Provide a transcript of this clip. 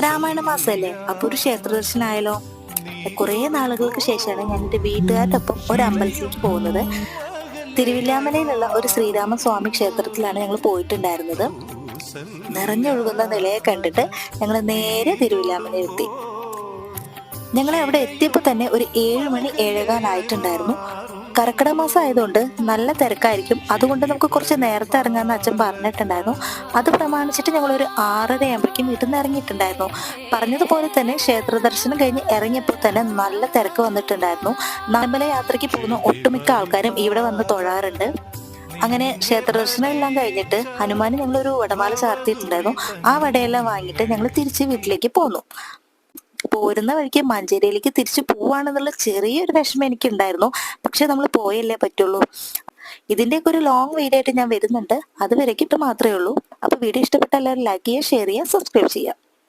രാമായണ മാസമല്ലേ അപ്പൊ ഒരു ക്ഷേത്ര ദർശനമായാലോ കുറെ നാളുകൾക്ക് ശേഷമാണ് ഞാൻ എന്റെ വീട്ടുകാരുടെ ഒപ്പം ഒരു അമ്പലത്തിലേക്ക് പോകുന്നത്. തിരുവില്ലാമലയിലുള്ള ഒരു ശ്രീരാമ സ്വാമി ക്ഷേത്രത്തിലാണ് ഞങ്ങൾ പോയിട്ടുണ്ടായിരുന്നത്. നിറഞ്ഞൊഴുകുന്ന നിലയെ കണ്ടിട്ട് ഞങ്ങൾ നേരെ തിരുവില്ലാമലയിലെത്തി. ഞങ്ങൾ അവിടെ എത്തിയപ്പോൾ തന്നെ ഒരു ഏഴ് മണി ഏഴകാലായിട്ടുണ്ടായിരുന്നു. കർക്കിടക മാസം ആയതുകൊണ്ട് നല്ല തിരക്കായിരിക്കും. അതുകൊണ്ട് നമുക്ക് കുറച്ച് നേരത്തെ ഇറങ്ങാമെന്ന് അച്ഛൻ പറഞ്ഞിട്ടുണ്ടായിരുന്നു. അത് പ്രമാണിച്ചിട്ട് ഞങ്ങൾ ഒരു ആറര ആകുമ്പോഴേക്കും വീട്ടിൽ നിന്ന് ഇറങ്ങിയിട്ടുണ്ടായിരുന്നു പറഞ്ഞതുപോലെ തന്നെ ക്ഷേത്ര ദർശനം കഴിഞ്ഞ് ഇറങ്ങിയപ്പോൾ തന്നെ നല്ല തിരക്ക് വന്നിട്ടുണ്ടായിരുന്നു. നമ്മല യാത്രയ്ക്ക് പോകുന്ന ഒട്ടുമിക്ക ആൾക്കാരും ഇവിടെ വന്ന് തൊഴാറുണ്ട്. അങ്ങനെ ക്ഷേത്രദർശനം എല്ലാം കഴിഞ്ഞിട്ട് ഹനുമാന് ഞങ്ങളൊരു വടമാല ചാർത്തിയിട്ടുണ്ടായിരുന്നു. ആ വടയെല്ലാം വാങ്ങിയിട്ട് ഞങ്ങൾ തിരിച്ച് വീട്ടിലേക്ക് പോന്നു. പോരുന്ന വഴിക്ക് മഞ്ചേരിയിലേക്ക് തിരിച്ചു പോവാണെന്നുള്ള ചെറിയൊരു വിഷമം എനിക്കുണ്ടായിരുന്നു. പക്ഷെ നമ്മൾ പോയല്ലേ പറ്റുള്ളൂ. ഇതിന്റെയൊക്കെ ഒരു ലോങ് വീഡിയോ ആയിട്ട് ഞാൻ വരുന്നുണ്ട്. അതുവരേക്കിട്ട് മാത്രമേ ഉള്ളൂ. അപ്പൊ വീഡിയോ ഇഷ്ടപ്പെട്ട എല്ലാവരും ലൈക്ക് ചെയ്യുക ഷെയർ ചെയ്യുക സബ്സ്ക്രൈബ് ചെയ്യുക.